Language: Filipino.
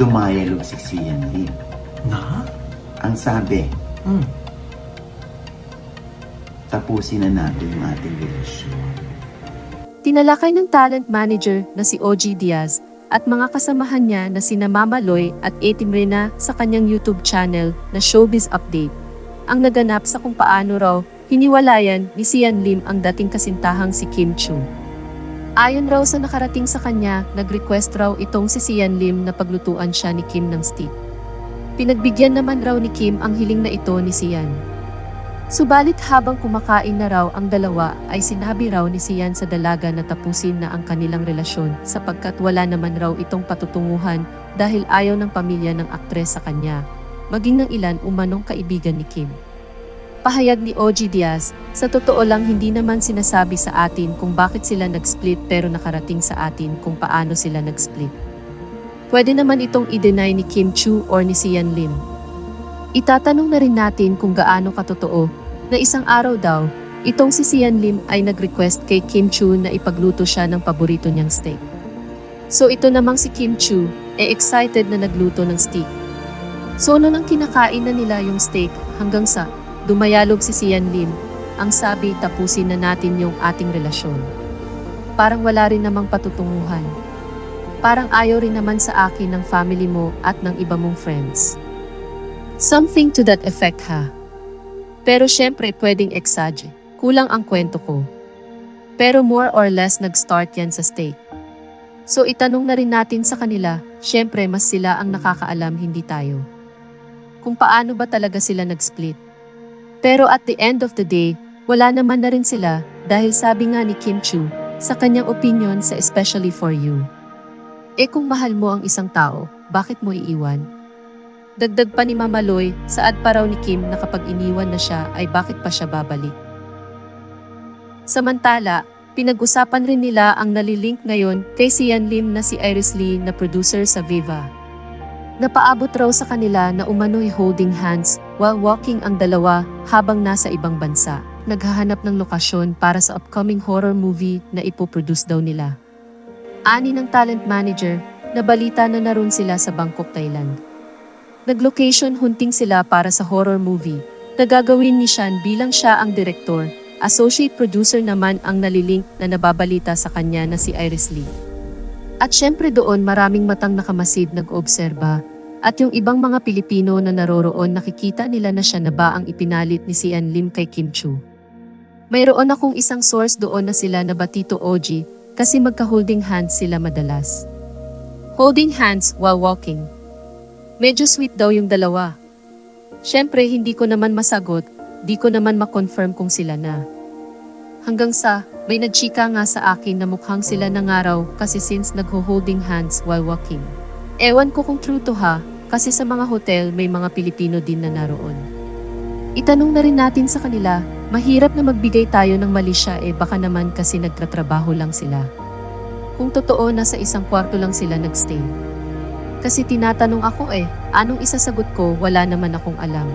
dumayalog si Sian Lim. Na? Ang sabi, Hmm. tapusin na natin yung ating relasyon. Tinalakay ng talent manager na si OG Diaz at mga kasamahan niya na sina Mama Loy at Etim Rina sa kanyang YouTube channel na Showbiz Update. Ang naganap sa kung paano raw hiniwalayan ni Sian Lim ang dating kasintahang si Kim Chu. Ayon raw sa nakarating sa kanya, nag-request raw itong si Sian Lim na paglutuan siya ni Kim ng steak. Pinagbigyan naman raw ni Kim ang hiling na ito ni Sian. Subalit habang kumakain na raw ang dalawa ay sinabi raw ni Sian sa dalaga na tapusin na ang kanilang relasyon sapagkat wala naman raw itong patutunguhan dahil ayaw ng pamilya ng aktres sa kanya, maging ng ilan umanong kaibigan ni Kim. Pahayag ni OG Diaz, sa totoo lang hindi naman sinasabi sa atin kung bakit sila nag-split pero nakarating sa atin kung paano sila nag-split. Pwede naman itong i-deny ni Kim Chu or ni Sian Lim. Itatanong na rin natin kung gaano katotoo na isang araw daw, itong si Sian Lim ay nag-request kay Kim Chu na ipagluto siya ng paborito niyang steak. So ito namang si Kim Chu, e excited na nagluto ng steak. So nung nang kinakain na nila yung steak hanggang sa dumayalog si Sian Lim, ang sabi tapusin na natin yung ating relasyon. Parang wala rin namang patutunguhan. Parang ayaw rin naman sa akin ng family mo at ng iba mong friends. Something to that effect ha. Pero syempre pwedeng exage. Kulang ang kwento ko. Pero more or less nag-start yan sa steak. So itanong na rin natin sa kanila, syempre mas sila ang nakakaalam hindi tayo. Kung paano ba talaga sila nag-split. Pero at the end of the day, wala naman na rin sila dahil sabi nga ni Kim Chu, sa kanyang opinion sa especially for you. Eh kung mahal mo ang isang tao, bakit mo iiwan? Dagdag pa ni Mama Loy, saad pa raw ni Kim na kapag iniwan na siya ay bakit pa siya babalik. Samantala, pinag-usapan rin nila ang nalilink ngayon kay Sian Lim na si Iris Lee na producer sa Viva. Napaabot raw sa kanila na umano'y holding hands while walking ang dalawa habang nasa ibang bansa. Naghahanap ng lokasyon para sa upcoming horror movie na ipoproduce daw nila. Ani ng talent manager, nabalita na naroon sila sa Bangkok, Thailand. Nag-location hunting sila para sa horror movie na gagawin ni Shan bilang siya ang direktor. Associate producer naman ang nalilink na nababalita sa kanya na si Iris Lee. At syempre doon maraming matang nakamasid nag-obserba at yung ibang mga Pilipino na naroroon nakikita nila na siya na ba ang ipinalit ni Sian Lim kay Kim Chu. Mayroon akong isang source doon na sila na Batito OG kasi magka-holding hands sila madalas. Holding hands while walking. Medyo sweet daw yung dalawa. Siyempre, hindi ko naman masagot, di ko naman makonfirm kung sila na. Hanggang sa, may nagchika nga sa akin na mukhang sila na nga raw kasi since nagho-holding hands while walking. Ewan ko kung true to ha, kasi sa mga hotel may mga Pilipino din na naroon. Itanong na rin natin sa kanila, mahirap na magbigay tayo ng mali siya eh baka naman kasi nagtatrabaho lang sila. Kung totoo na sa isang kwarto lang sila nagstay. Kasi tinatanong ako eh, anong isasagot ko wala naman akong alam.